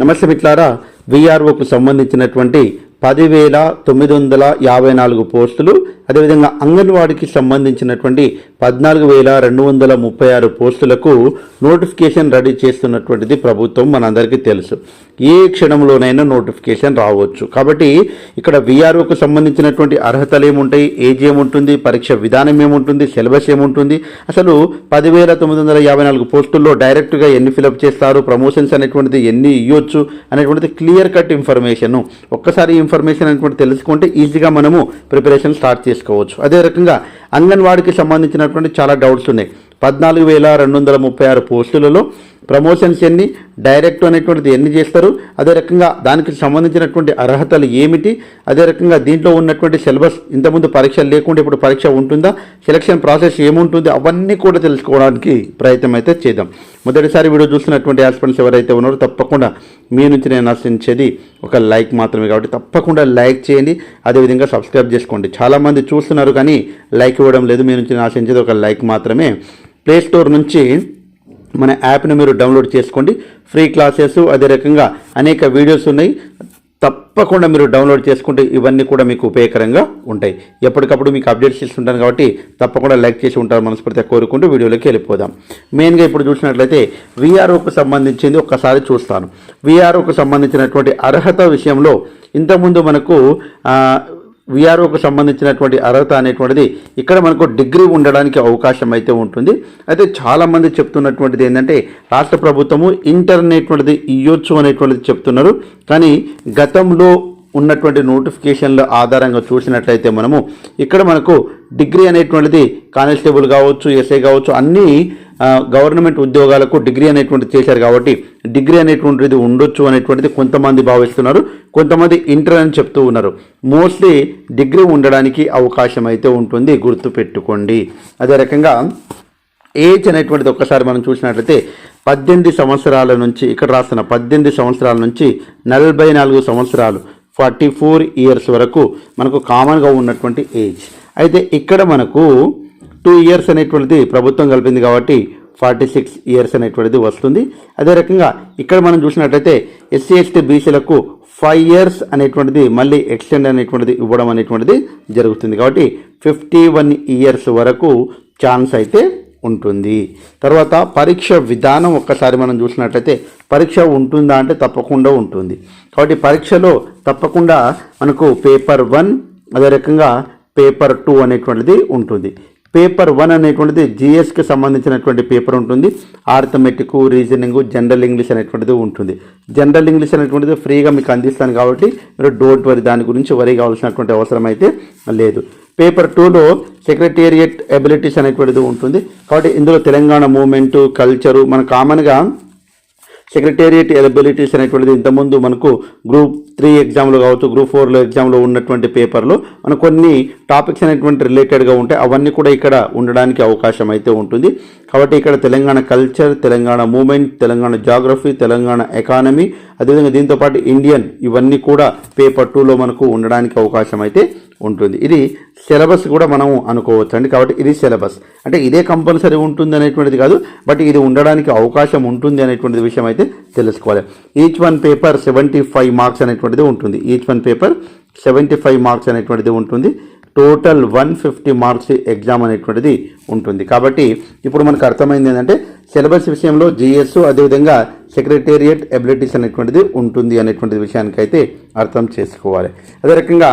నమస్తే మిట్లారా విఆర్ఓకు సంబంధించినటువంటి పదివేల తొమ్మిది వందల యాభై నాలుగు పోస్టులు అదేవిధంగా అంగన్వాడీకి సంబంధించినటువంటి పద్నాలుగు వేల రెండు వందల ముప్పై ఆరు పోస్టులకు నోటిఫికేషన్ రెడీ చేస్తున్నటువంటిది ప్రభుత్వం మనందరికీ తెలుసు. ఏ క్షణంలోనైనా నోటిఫికేషన్ రావచ్చు. కాబట్టి ఇక్కడ విఆర్ఓకు సంబంధించినటువంటి అర్హతలు ఏముంటాయి? ఏజ్ ఏముంటుంది? పరీక్ష విధానం ఏముంటుంది? సిలబస్ ఏముంటుంది? అసలు పదివేల తొమ్మిది వందల యాభై నాలుగు పోస్టుల్లో డైరెక్ట్గా ఎన్ని ఫిలప్ చేస్తారు? ప్రమోషన్స్ అనేటువంటిది ఎన్ని ఇవ్వచ్చు అనేటువంటిది క్లియర్ కట్ ఇన్ఫర్మేషన్. ఒక్కసారి ఇన్ఫర్మేషన్ అనేటువంటి తెలుసుకుంటే ఈజీగా మనము ప్రిపరేషన్ స్టార్ట్ చేస్తాం. చేసుకోవచ్చు. అదే రకంగా అంగన్వాడికి సంబంధించినటువంటి చాలా డౌట్స్ ఉన్నాయి. పద్నాలుగు వేల రెండు వందల ముప్పై ఆరు పోస్టులలో ప్రమోషన్స్ ఎన్ని డైరెక్ట్ అనేటువంటిది ఎన్ని చేస్తారు అదే రకంగా దానికి సంబంధించినటువంటి అర్హతలు ఏమిటి అదే రకంగా దీంట్లో ఉన్నటువంటి సిలబస్ ఇంతకుముందు పరీక్ష లేకుండా ఇప్పుడు పరీక్ష ఉంటుందా సెలక్షన్ ప్రాసెస్ ఏముంటుంది అవన్నీ కూడా తెలుసుకోవడానికి ప్రయత్నం అయితే చేద్దాం. మొదటిసారి వీడియో చూస్తున్నటువంటి ఆస్పిరెంట్స్ ఎవరైతే ఉన్నారో తప్పకుండా మీ నుంచి నేను ఆశించేది ఒక లైక్ మాత్రమే కాబట్టి తప్పకుండా లైక్ చేయండి అదేవిధంగా సబ్స్క్రైబ్ చేసుకోండి. చాలామంది చూస్తున్నారు కానీ లైక్ ఇవ్వడం లేదు మీ నుంచి నేను ఆశించేది ఒక లైక్ మాత్రమే. ప్లే స్టోర్ నుంచి మన యాప్ను మీరు డౌన్లోడ్ చేసుకోండి. ఫ్రీ క్లాసెస్ అదే రకంగా అనేక వీడియోస్ ఉన్నాయి. తప్పకుండా మీరు డౌన్లోడ్ చేసుకుంటే ఇవన్నీ కూడా మీకు ఉపయోగకరంగా ఉంటాయి. ఎప్పటికప్పుడు మీకు అప్డేట్స్ ఇస్తుంటాను కాబట్టి తప్పకుండా లైక్ చేసి ఉంటారు మనస్ఫూర్తిగా కోరుకుంటూ వీడియోలోకి వెళ్ళిపోదాం. మెయిన్గా ఇప్పుడు చూసినట్లయితే విఆర్ఓకు సంబంధించింది ఒక్కసారి చూస్తాను. విఆర్ఓకు సంబంధించినటువంటి అర్హత విషయంలో ఇంతకుముందు మనకు విఆర్ఓకు సంబంధించినటువంటి అర్హత అనేటువంటిది ఇక్కడ మనకు డిగ్రీ ఉండడానికి అవకాశం అయితే ఉంటుంది. అయితే చాలామంది చెప్తున్నటువంటిది ఏంటంటే రాష్ట్ర ప్రభుత్వము ఇంటర్ అనేటువంటిది ఇవ్వచ్చు అనేటువంటిది చెప్తున్నారు. కానీ గతంలో ఉన్నటువంటి నోటిఫికేషన్ల ఆధారంగా చూసినట్లయితే మనము ఇక్కడ మనకు డిగ్రీ అనేటువంటిది కానిస్టేబుల్ కావచ్చు ఎస్ఐ కావచ్చు అన్నీ గవర్నమెంట్ ఉద్యోగాలకు డిగ్రీ అనేటువంటిది చేశారు కాబట్టి డిగ్రీ అనేటువంటిది ఉండొచ్చు అనేటువంటిది కొంతమంది భావిస్తున్నారు కొంతమంది ఇంటర్ అని చెప్తూ ఉన్నారు. మోస్ట్లీ డిగ్రీ ఉండడానికి అవకాశం అయితే ఉంటుంది గుర్తుపెట్టుకోండి. అదే రకంగా ఏజ్ అనేటువంటిది ఒక్కసారి మనం చూసినట్లయితే పద్దెనిమిది సంవత్సరాల నుంచి ఇక్కడ రాస్తున్న పద్దెనిమిది సంవత్సరాల నుంచి నలభై నాలుగు సంవత్సరాలు ఫార్టీ ఫోర్ ఇయర్స్ వరకు మనకు కామన్గా ఉన్నటువంటి ఏజ్. అయితే ఇక్కడ మనకు టూ ఇయర్స్ అనేటువంటిది ప్రభుత్వం కలిపింది కాబట్టి ఫార్టీ సిక్స్ ఇయర్స్ అనేటువంటిది వస్తుంది. అదే రకంగా ఇక్కడ మనం చూసినట్లయితే ఎస్సీ ఎస్టీ బీసీలకు ఫైవ్ ఇయర్స్ అనేటువంటిది మళ్ళీ ఎక్స్టెండ్ అనేటువంటిది ఇవ్వడం అనేటువంటిది జరుగుతుంది కాబట్టి ఫిఫ్టీ వన్ ఇయర్స్ వరకు ఛాన్స్ అయితే ఉంటుంది. తర్వాత పరీక్ష విధానం ఒక్కసారి మనం చూసినట్లయితే పరీక్ష ఉంటుందా అంటే తప్పకుండా ఉంటుంది. కాబట్టి పరీక్షలో తప్పకుండా మనకు పేపర్ వన్ అదే రకంగా పేపర్ టూ అనేటువంటిది ఉంటుంది. పేపర్ వన్ అనేటువంటిది జిఎస్కి సంబంధించినటువంటి పేపర్ ఉంటుంది. ఆర్థమెటిక్ రీజనింగ్ జనరల్ ఇంగ్లీష్ అనేటువంటిది ఉంటుంది. జనరల్ ఇంగ్లీష్ అనేటువంటిది ఫ్రీగా మీకు అందిస్తాను కాబట్టి మీరు డోంట్ వరి దాని గురించి వరి కావాల్సినటువంటి అవసరం అయితే లేదు. పేపర్ టూలో సెక్రటేరియట్ ఎబిలిటీస్ అనేటువంటిది ఉంటుంది. కాబట్టి ఇందులో తెలంగాణ మూమెంటు కల్చరు మన కామన్గా సెక్రటేరియట్ ఎలిబిలిటీస్ అనేటువంటిది ఇంతకుముందు మనకు గ్రూప్ త్రీ ఎగ్జామ్లో కావచ్చు గ్రూప్ ఫోర్లో ఎగ్జామ్లో ఉన్నటువంటి పేపర్లో మనకు కొన్ని టాపిక్స్ అనేటువంటి రిలేటెడ్గా ఉంటాయి అవన్నీ కూడా ఇక్కడ ఉండడానికి అవకాశం అయితే ఉంటుంది. కాబట్టి ఇక్కడ Telangana culture Telangana movement Telangana geography Telangana economy అదేవిధంగా దీంతో పాటు ఇండియన్ ఇవన్నీ కూడా పేపర్ టూలో మనకు ఉండడానికి అవకాశం అయితే ఉంటుంది. ఇది సిలబస్ కూడా మనం అనుకోవచ్చు అండి కాబట్టి ఇది సిలబస్ అంటే ఇదే కంపల్సరీ ఉంటుంది అనేటువంటిది కాదు బట్ ఇది ఉండడానికి అవకాశం ఉంటుంది అనేటువంటి విషయం అయితే తెలుసుకోవాలి. Each one paper seventy five marks అనేటువంటిది ఉంటుంది. Each one paper seventy five marks అనేటువంటిది ఉంటుంది. Total one fifty marks exam అనేటువంటిది ఉంటుంది. కాబట్టి ఇప్పుడు మనకు అర్థమైంది ఏంటంటే సిలబస్ విషయంలో జిఎస్ అదేవిధంగా సెక్రటేరియట్ ఎబిలిటీస్ అనేటువంటిది ఉంటుంది అనేటువంటి విషయానికైతే అర్థం చేసుకోవాలి. అదే రకంగా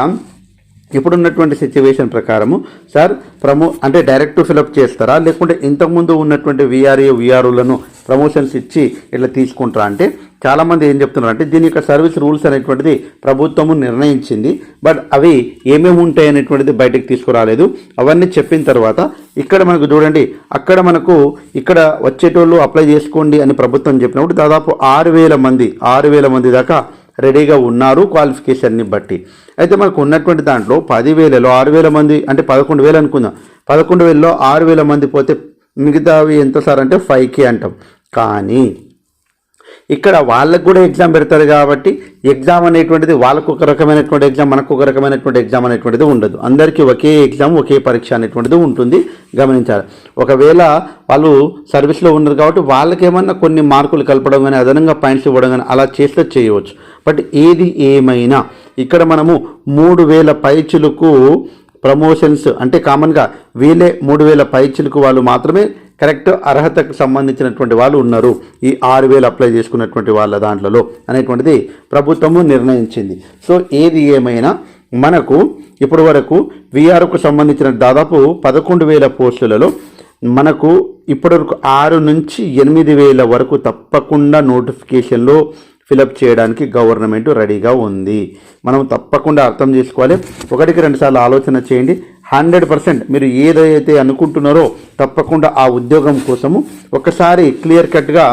ఇప్పుడున్నటువంటి సిచ్యువేషన్ ప్రకారము సార్ ప్రమో అంటే డైరెక్ట్ ఫిలప్ చేస్తారా? లేకుంటే ఇంతకుముందు ఉన్నటువంటి విఆర్ఏ విఆర్ఓలను ప్రమోషన్స్ ఇచ్చి ఇట్లా తీసుకుంటారా? అంటే చాలామంది ఏం చెప్తున్నారు అంటే దీని యొక్క సర్వీస్ రూల్స్ అనేటువంటిది ప్రభుత్వము నిర్ణయించింది బట్ అవి ఏమేమి ఉంటాయి అనేటువంటిది బయటకు తీసుకురాలేదు. అవన్నీ చెప్పిన తర్వాత ఇక్కడ మనకు చూడండి అక్కడ మనకు ఇక్కడ వచ్చేటోళ్ళు అప్లై చేసుకోండి అని ప్రభుత్వం చెప్పినప్పుడు దాదాపు ఆరు వేల మంది ఆరు వేల మంది దాకా రెడీగా ఉన్నారు క్వాలిఫికేషన్ని బట్టి. అయితే మనకు ఉన్నటువంటి దాంట్లో పదివేలలో ఆరు వేల మంది అంటే పదకొండు వేలు అనుకుందాం. పదకొండు వేలలో ఆరు వేల మంది పోతే మిగతావి ఎంత సార్ అంటే ఫైవ్ కే అంటాం. కానీ ఇక్కడ వాళ్ళకు కూడా ఎగ్జామ్ పెడతారు కాబట్టి ఎగ్జామ్ అనేటువంటిది వాళ్ళకు ఒక రకమైనటువంటి ఎగ్జామ్ మనకు ఒక రకమైనటువంటి ఎగ్జామ్ అనేటువంటిది ఉండదు. అందరికీ ఒకే ఎగ్జామ్ ఒకే పరీక్ష అనేటువంటిది ఉంటుంది. గమనించాలి. ఒకవేళ వాళ్ళు సర్వీస్లో ఉన్నారు కాబట్టి వాళ్ళకేమన్నా కొన్ని మార్కులు కలపడం కానీ అదనంగా పాయింట్స్ ఇవ్వడం కానీ అలా చేస్తే చేయవచ్చు. బట్ ఏది ఏమైనా. ఇక్కడ మనము మూడు వేల పైచులకు ప్రమోషన్స్ అంటే కామన్గా వీళ్ళే మూడు వేల పైచులకు వాళ్ళు మాత్రమే కరెక్ట్ అర్హతకు సంబంధించినటువంటి వాళ్ళు ఉన్నారు. ఈ ఆరు వేలు అప్లై చేసుకున్నటువంటి వాళ్ళ దాంట్లో అనేటువంటిది ప్రభుత్వము నిర్ణయించింది. సో ఏది ఏమైనా మనకు ఇప్పటి వరకు వీఆర్కు సంబంధించిన దాదాపు పదకొండు వేల పోస్టులలో మనకు ఇప్పటివరకు ఆరు నుంచి ఎనిమిది వేల వరకు తప్పకుండా నోటిఫికేషన్లో ఫిలప్ చేయడానికి గవర్నమెంట్ రెడీగా ఉంది. మనం తప్పకుండా అర్థం చేసుకోవాలి. ఒకటికి రెండుసార్లు ఆలోచన చేయండి. హండ్రెడ్ పర్సెంట్ మీరు ఏదైతే అనుకుంటున్నారో తప్పకుండా ఆ ఉద్యోగం కోసము ఒకసారి క్లియర్ కట్గా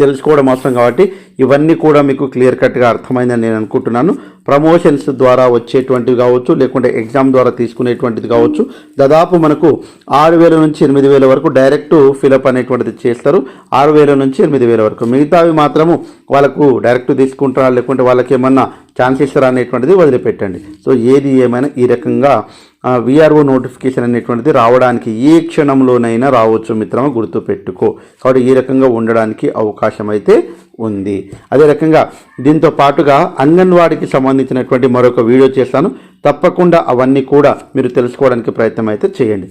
తెలుసుకోవడం అవసరం కాబట్టి ఇవన్నీ కూడా మీకు క్లియర్ కట్గా అర్థమైందని నేను అనుకుంటున్నాను. ప్రమోషన్స్ ద్వారా వచ్చేటువంటివి కావచ్చు లేకుంటే ఎగ్జామ్ ద్వారా తీసుకునేటువంటిది కావచ్చు. దాదాపు మనకు ఆరు వేల నుంచి ఎనిమిది వేల వరకు డైరెక్ట్ ఫిలప్ అనేటువంటిది చేస్తారు. ఆరు వేల నుంచి ఎనిమిది వేల వరకు. మిగతావి మాత్రము వాళ్ళకు డైరెక్ట్ తీసుకుంటారా లేకుంటే వాళ్ళకి ఏమన్నా ఛాన్స్ ఇస్తారా అనేటువంటిది వదిలిపెట్టండి. సో ఏది ఏమైనా ఈ రకంగా విఆర్ఓ నోటిఫికేషన్ అనేటువంటిది రావడానికి ఏ క్షణంలోనైనా రావచ్చు మిత్రమా గుర్తుపెట్టుకో. కాబట్టి ఈ రకంగా ఉండడానికి అవకాశం అయితే ఉంది. అదే రకంగా దీంతో పాటుగా అంగన్వాడికి సంబంధించినటువంటి మరొక వీడియో చేస్తాను. తప్పకుండా అవన్నీ కూడా మీరు తెలుసుకోవడానికి ప్రయత్నం అయితే చేయండి.